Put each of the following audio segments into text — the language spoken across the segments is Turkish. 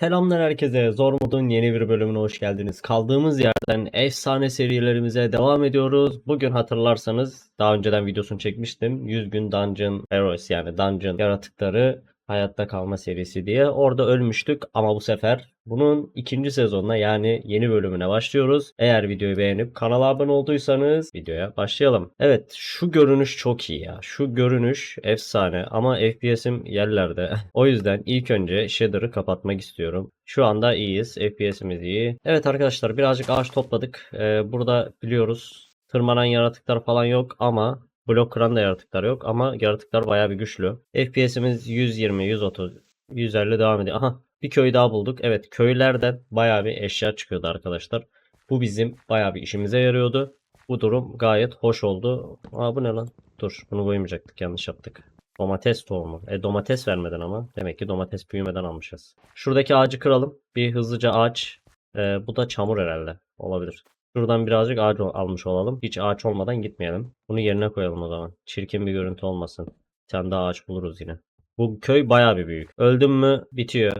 Selamlar herkese. Zor Mod'un yeni bir bölümüne hoş geldiniz. Kaldığımız yerden efsane serilerimize devam ediyoruz. Bugün hatırlarsanız daha önceden videosunu çekmiştim. 100 gün Dungeon Heroes yani Dungeon yaratıkları hayatta kalma serisi diye. Orada ölmüştük ama bu sefer bunun ikinci sezonuna yani yeni bölümüne başlıyoruz. Eğer videoyu beğenip kanala abone olduysanız videoya başlayalım. Evet şu görünüş çok iyi ya. Şu görünüş efsane ama FPS'im yerlerde. o yüzden ilk önce shader'ı kapatmak istiyorum. Şu anda iyiyiz. FPS'imiz iyi. Evet arkadaşlar birazcık ağaç topladık. Ee, burada biliyoruz tırmanan yaratıklar falan yok ama blok kıran da yaratıklar yok ama yaratıklar bayağı bir güçlü. FPS'imiz 120, 130, 150 devam ediyor. Aha bir köy daha bulduk. Evet köylerden bayağı bir eşya çıkıyordu arkadaşlar. Bu bizim bayağı bir işimize yarıyordu. Bu durum gayet hoş oldu. Aa bu ne lan? Dur bunu koymayacaktık yanlış yaptık. Domates tohumu. E domates vermeden ama. Demek ki domates büyümeden almışız. Şuradaki ağacı kıralım. Bir hızlıca ağaç. E, bu da çamur herhalde. Olabilir. Şuradan birazcık ağaç al- almış olalım. Hiç ağaç olmadan gitmeyelim. Bunu yerine koyalım o zaman. Çirkin bir görüntü olmasın. Bir tane daha ağaç buluruz yine. Bu köy bayağı bir büyük. Öldüm mü bitiyor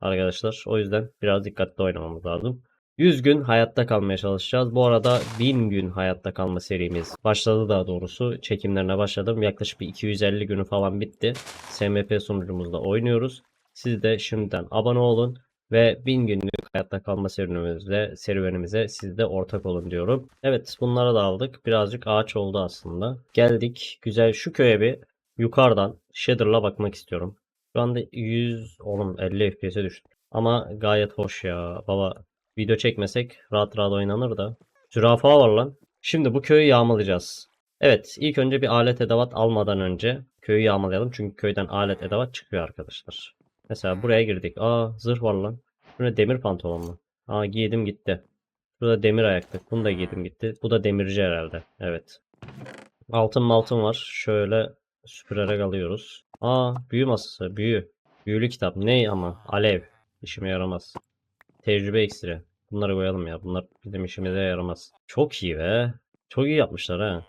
arkadaşlar. O yüzden biraz dikkatli oynamamız lazım. 100 gün hayatta kalmaya çalışacağız. Bu arada 1000 gün hayatta kalma serimiz başladı daha doğrusu. Çekimlerine başladım. Yaklaşık bir 250 günü falan bitti. SMP sunucumuzda oynuyoruz. Siz de şimdiden abone olun ve 1000 günlük hayatta kalma serüvenimize, serüvenimize siz de ortak olun diyorum. Evet bunlara da aldık. Birazcık ağaç oldu aslında. Geldik. Güzel şu köye bir yukarıdan shader'la bakmak istiyorum. Şu anda 100 oğlum 50 FPS'e düştü. Ama gayet hoş ya. Baba video çekmesek rahat rahat oynanır da. Zürafa var lan. Şimdi bu köyü yağmalayacağız. Evet ilk önce bir alet edevat almadan önce köyü yağmalayalım. Çünkü köyden alet edevat çıkıyor arkadaşlar. Mesela buraya girdik. Aa zırh var lan. Bu ne demir pantolon mu? Aa giydim gitti. Burada demir ayaklık. Bunu da giydim gitti. Bu da demirci herhalde. Evet. Altın maltın var. Şöyle süpürerek alıyoruz. Aa büyü masası. Büyü. Büyülü kitap. Ne ama? Alev. İşime yaramaz. Tecrübe iksiri. Bunları koyalım ya. Bunlar bizim işimize yaramaz. Çok iyi be. Çok iyi yapmışlar ha.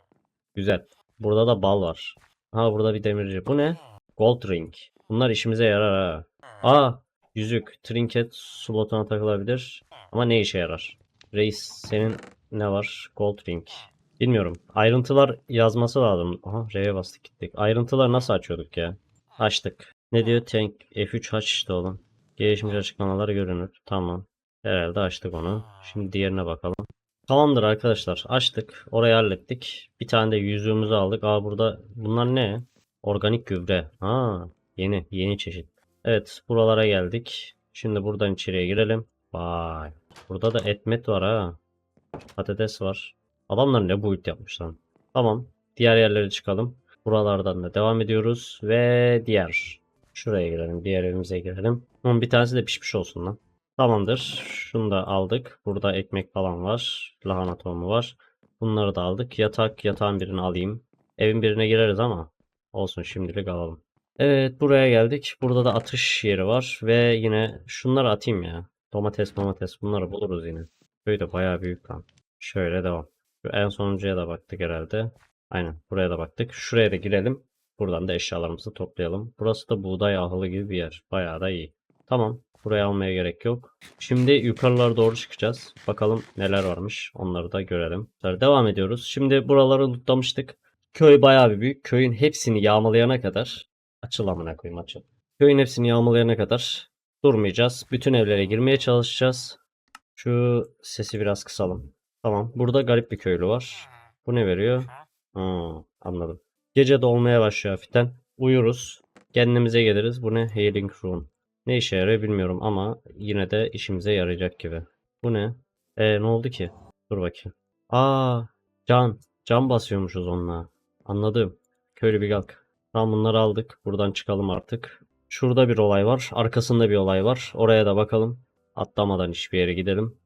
Güzel. Burada da bal var. Ha burada bir demirci. Bu ne? Gold ring. Bunlar işimize yarar ha. Aa yüzük. Trinket slotuna takılabilir. Ama ne işe yarar? Reis senin ne var? Gold ring. Bilmiyorum. Ayrıntılar yazması lazım. Aha R'ye bastık gittik. Ayrıntılar nasıl açıyorduk ya? Açtık. Ne diyor? Tank F3 aç işte oğlum. Gelişmiş açıklamalar görünür. Tamam. Herhalde açtık onu. Şimdi diğerine bakalım. Tamamdır arkadaşlar. Açtık. Orayı hallettik. Bir tane de yüzüğümüzü aldık. Aa burada bunlar ne? Organik gübre. Ha, yeni yeni çeşit. Evet, buralara geldik. Şimdi buradan içeriye girelim. Vay. Burada da etmet var ha. Patates var. Adamlar ne boyut yapmış lan. Tamam. Diğer yerlere çıkalım. Buralardan da devam ediyoruz. Ve diğer. Şuraya girelim. Diğer evimize girelim. Onun bir tanesi de pişmiş olsun lan. Tamamdır. Şunu da aldık. Burada ekmek falan var. Lahana tohumu var. Bunları da aldık. Yatak, yatağın birini alayım. Evin birine gireriz ama olsun şimdilik alalım. Evet buraya geldik. Burada da atış yeri var. Ve yine şunları atayım ya. Domates domates bunları buluruz yine. Böyle bayağı büyük lan. Şöyle devam. Şu en sonuncuya da baktık herhalde. Aynen buraya da baktık. Şuraya da girelim. Buradan da eşyalarımızı toplayalım. Burası da buğday ahılı gibi bir yer. Bayağı da iyi. Tamam. Buraya almaya gerek yok. Şimdi yukarılara doğru çıkacağız. Bakalım neler varmış. Onları da görelim. Devam ediyoruz. Şimdi buraları lootlamıştık. Köy bayağı bir büyük. Köyün hepsini yağmalayana kadar açıl amına koyayım açıl. Köyün hepsini yağmalayana kadar durmayacağız. Bütün evlere girmeye çalışacağız. Şu sesi biraz kısalım. Tamam. Burada garip bir köylü var. Bu ne veriyor? Ha, anladım. Gece dolmaya başlıyor hafiften. Uyuruz. Kendimize geliriz. Bu ne? Healing Rune. Ne işe yarıyor bilmiyorum ama yine de işimize yarayacak gibi. Bu ne? E ne oldu ki? Dur bakayım. Aa, can. Can basıyormuşuz onunla. Anladım. Köylü bir kalk. Tamam bunları aldık. Buradan çıkalım artık. Şurada bir olay var. Arkasında bir olay var. Oraya da bakalım. Atlamadan hiçbir yere gidelim.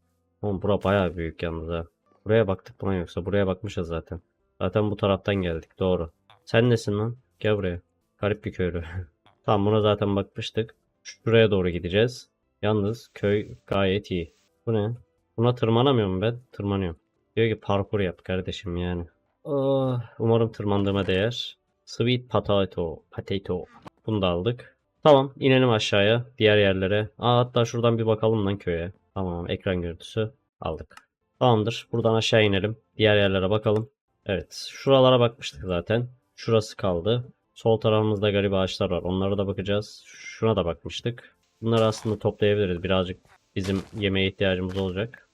Oğlum bura bayağı büyük yalnız ha. Buraya baktık buna yoksa. Buraya bakmışız zaten. Zaten bu taraftan geldik. Doğru. Sen nesin lan? Gel buraya. Garip bir köylü. tamam buna zaten bakmıştık. Şuraya doğru gideceğiz. Yalnız köy gayet iyi. Bu ne? Buna tırmanamıyorum ben. Tırmanıyorum. Diyor ki parkur yap kardeşim yani. Ah, umarım tırmandığıma değer. Sweet potato. Potato. Bunu da aldık. Tamam inelim aşağıya diğer yerlere. Aa, hatta şuradan bir bakalım lan köye. Tamam ekran görüntüsü aldık. Tamamdır buradan aşağı inelim. Diğer yerlere bakalım. Evet şuralara bakmıştık zaten. Şurası kaldı. Sol tarafımızda garip ağaçlar var. Onlara da bakacağız. Şuna da bakmıştık. Bunları aslında toplayabiliriz. Birazcık bizim yemeğe ihtiyacımız olacak.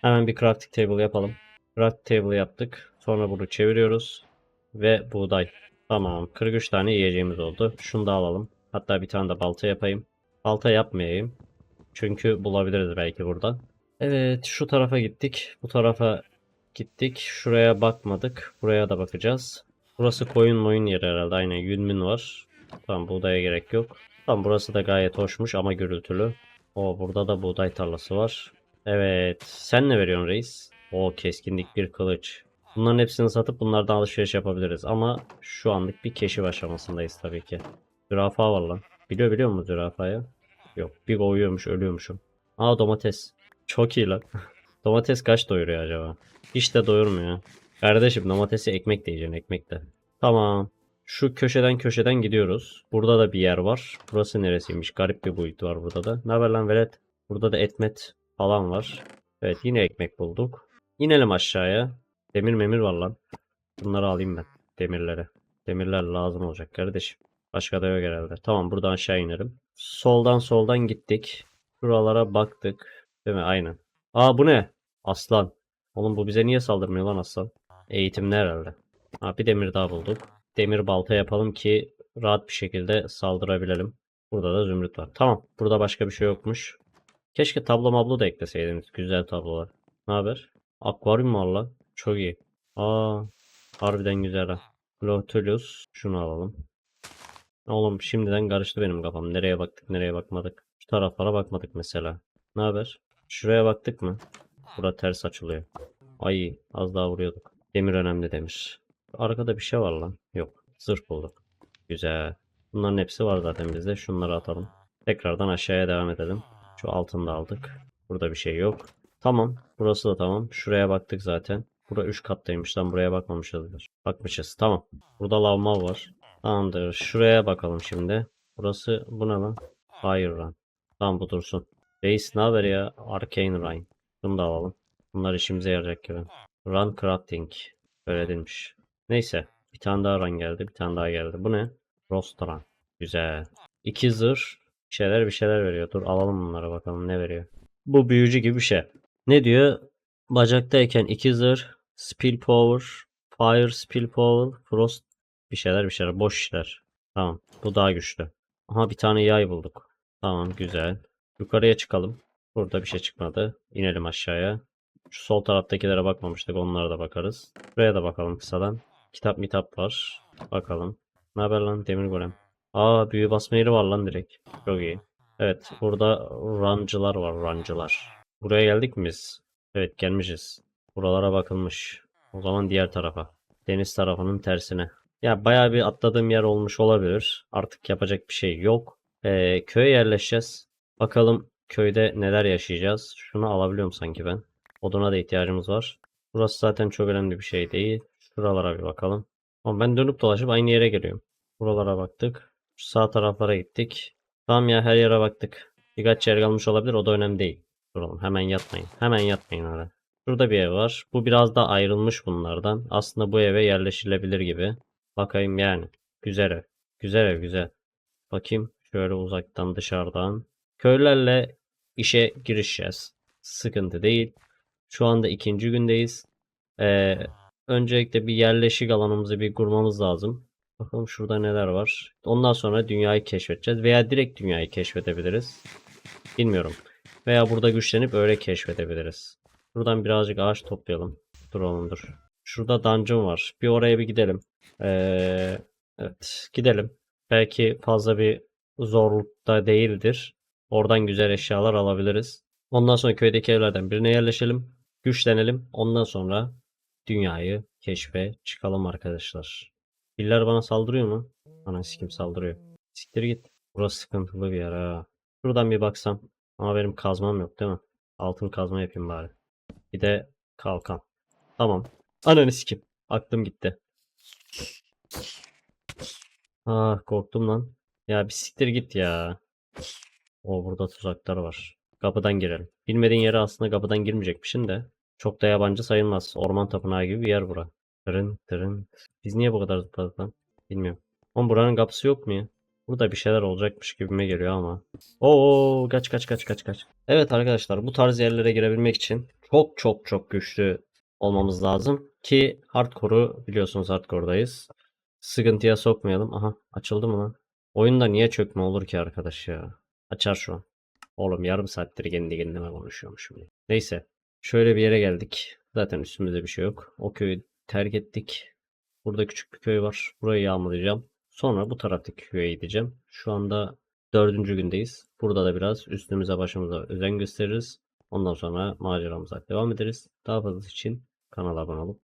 Hemen bir crafting table yapalım. Crafting table yaptık. Sonra bunu çeviriyoruz. Ve buğday. Tamam. 43 tane yiyeceğimiz oldu. Şunu da alalım. Hatta bir tane de balta yapayım. Balta yapmayayım. Çünkü bulabiliriz belki buradan. Evet şu tarafa gittik. Bu tarafa gittik. Şuraya bakmadık. Buraya da bakacağız. Burası koyun moyun yeri herhalde. Aynen yünmün var. Tamam buğdaya gerek yok. Tamam burası da gayet hoşmuş ama gürültülü. O burada da buğday tarlası var. Evet. Sen ne veriyorsun reis? O keskinlik bir kılıç. Bunların hepsini satıp bunlardan alışveriş yapabiliriz. Ama şu anlık bir keşif aşamasındayız tabii ki. Zürafa var lan. Biliyor biliyor musun zürafayı? Yok. Bir koyuyormuş ölüyormuşum. Aa domates. Çok iyi lan. domates kaç doyuruyor acaba? Hiç de doyurmuyor. Kardeşim domatesi ekmek de yiyeceksin ekmek de. Tamam. Şu köşeden köşeden gidiyoruz. Burada da bir yer var. Burası neresiymiş? Garip bir boyut var burada da. Ne haber lan velet? Burada da etmet falan var. Evet yine ekmek bulduk. İnelim aşağıya. Demir memir var lan. Bunları alayım ben. Demirlere. Demirler lazım olacak kardeşim. Başka da yok herhalde. Tamam buradan aşağı inerim. Soldan soldan gittik. Şuralara baktık. Değil mi? Aynen. Aa bu ne? Aslan. Oğlum bu bize niye saldırmıyor lan aslan? Eğitimli herhalde. Ha bir demir daha bulduk. Demir balta yapalım ki rahat bir şekilde saldırabilelim. Burada da zümrüt var. Tamam. Burada başka bir şey yokmuş. Keşke tablo mablo da ekleseydiniz. Güzel tablolar. Ne haber? Akvaryum var lan. Çok iyi. Aa, harbiden güzel ha. Şunu alalım. Oğlum şimdiden karıştı benim kafam. Nereye baktık nereye bakmadık. Şu taraflara bakmadık mesela. Ne haber? Şuraya baktık mı? Bura ters açılıyor. Ay az daha vuruyorduk. Demir önemli demir. Arkada bir şey var lan. Yok. Zırh bulduk. Güzel. Bunların hepsi var zaten bizde. Şunları atalım. Tekrardan aşağıya devam edelim. Şu altını da aldık. Burada bir şey yok. Tamam. Burası da tamam. Şuraya baktık zaten. Bura 3 kattaymış lan. Buraya bakmamışızdır. Bakmışız. Tamam. Burada lavma var. Tamamdır. Şuraya bakalım şimdi. Burası bu ne lan? Hayır lan. Tamam bu dursun. Reis ne haber ya? Arcane Rhine. Bunu da alalım. Bunlar işimize yarayacak gibi. Run Crafting. Öyle denilmiş. Neyse. Bir tane daha run geldi. Bir tane daha geldi. Bu ne? Roast run. Güzel. İki zırh. Bir şeyler bir şeyler veriyor. Dur alalım bunları bakalım ne veriyor. Bu büyücü gibi bir şey. Ne diyor? Bacaktayken iki zırh. Spill power. Fire spill power. Frost. Bir şeyler bir şeyler. Boş işler. Tamam. Bu daha güçlü. Aha bir tane yay bulduk. Tamam güzel. Yukarıya çıkalım. Burada bir şey çıkmadı. İnelim aşağıya. Şu sol taraftakilere bakmamıştık. Onlara da bakarız. Buraya da bakalım kısadan. Kitap mitap var. Bakalım. Ne haber lan demir golem? Aa büyü basma yeri var lan direkt. Çok iyi. Evet burada rancılar var rancılar. Buraya geldik mi biz? Evet gelmişiz. Buralara bakılmış. O zaman diğer tarafa. Deniz tarafının tersine. Ya bayağı bir atladığım yer olmuş olabilir. Artık yapacak bir şey yok. Ee, köye yerleşeceğiz. Bakalım köyde neler yaşayacağız. Şunu alabiliyorum sanki ben. Oduna da ihtiyacımız var. Burası zaten çok önemli bir şey değil. Şuralara bir bakalım. Ama ben dönüp dolaşıp aynı yere geliyorum. Buralara baktık. Şu sağ taraflara gittik. Tamam ya her yere baktık. Birkaç yer kalmış olabilir o da önemli değil. Duralım hemen yatmayın. Hemen yatmayın öyle. Şurada bir ev var. Bu biraz da ayrılmış bunlardan. Aslında bu eve yerleşilebilir gibi. Bakayım yani. Güzel ev. Güzel ev güzel. Bakayım şöyle uzaktan dışarıdan. Köylerle işe girişeceğiz. Sıkıntı değil. Şu anda ikinci gündeyiz. Ee, öncelikle bir yerleşik alanımızı bir kurmamız lazım. Bakalım şurada neler var. Ondan sonra dünyayı keşfedeceğiz. Veya direkt dünyayı keşfedebiliriz. Bilmiyorum. Veya burada güçlenip öyle keşfedebiliriz. Buradan birazcık ağaç toplayalım. Dur. Şurada dungeon var. Bir oraya bir gidelim. Ee, evet gidelim. Belki fazla bir zorlukta değildir. Oradan güzel eşyalar alabiliriz. Ondan sonra köydeki evlerden birine yerleşelim. Güçlenelim. Ondan sonra dünyayı keşfe çıkalım arkadaşlar. Biller bana saldırıyor mu? Bana kim saldırıyor. Siktir git. Burası sıkıntılı bir yer ha. Şuradan bir baksam. Ama benim kazmam yok değil mi? Altın kazma yapayım bari. Bir de kalkan. Tamam. Ananı sikim. Aklım gitti. Ah korktum lan. Ya bir siktir git ya. O burada tuzaklar var. Kapıdan girelim. Bilmediğin yere aslında kapıdan girmeyecekmişsin de. Çok da yabancı sayılmaz. Orman tapınağı gibi bir yer bura. Tırın tırın. Biz niye bu kadar zıpladık lan? Bilmiyorum. Oğlum buranın kapısı yok mu ya? Burada bir şeyler olacakmış gibime geliyor ama. Oo kaç kaç kaç kaç kaç. Evet arkadaşlar bu tarz yerlere girebilmek için çok çok çok güçlü olmamız lazım ki hardcore'u biliyorsunuz hardcore'dayız. Sıkıntıya sokmayalım. Aha açıldı mı lan? Oyunda niye çökme olur ki arkadaş ya? Açar şu an. Oğlum yarım saattir kendi kendime konuşuyormuşum. Neyse. Şöyle bir yere geldik. Zaten üstümüzde bir şey yok. O köyü terk ettik. Burada küçük bir köy var. Burayı yağmalayacağım. Sonra bu taraftaki köye gideceğim. Şu anda dördüncü gündeyiz. Burada da biraz üstümüze başımıza özen gösteririz. Ondan sonra maceramıza devam ederiz. Daha fazlası için kanala abone olup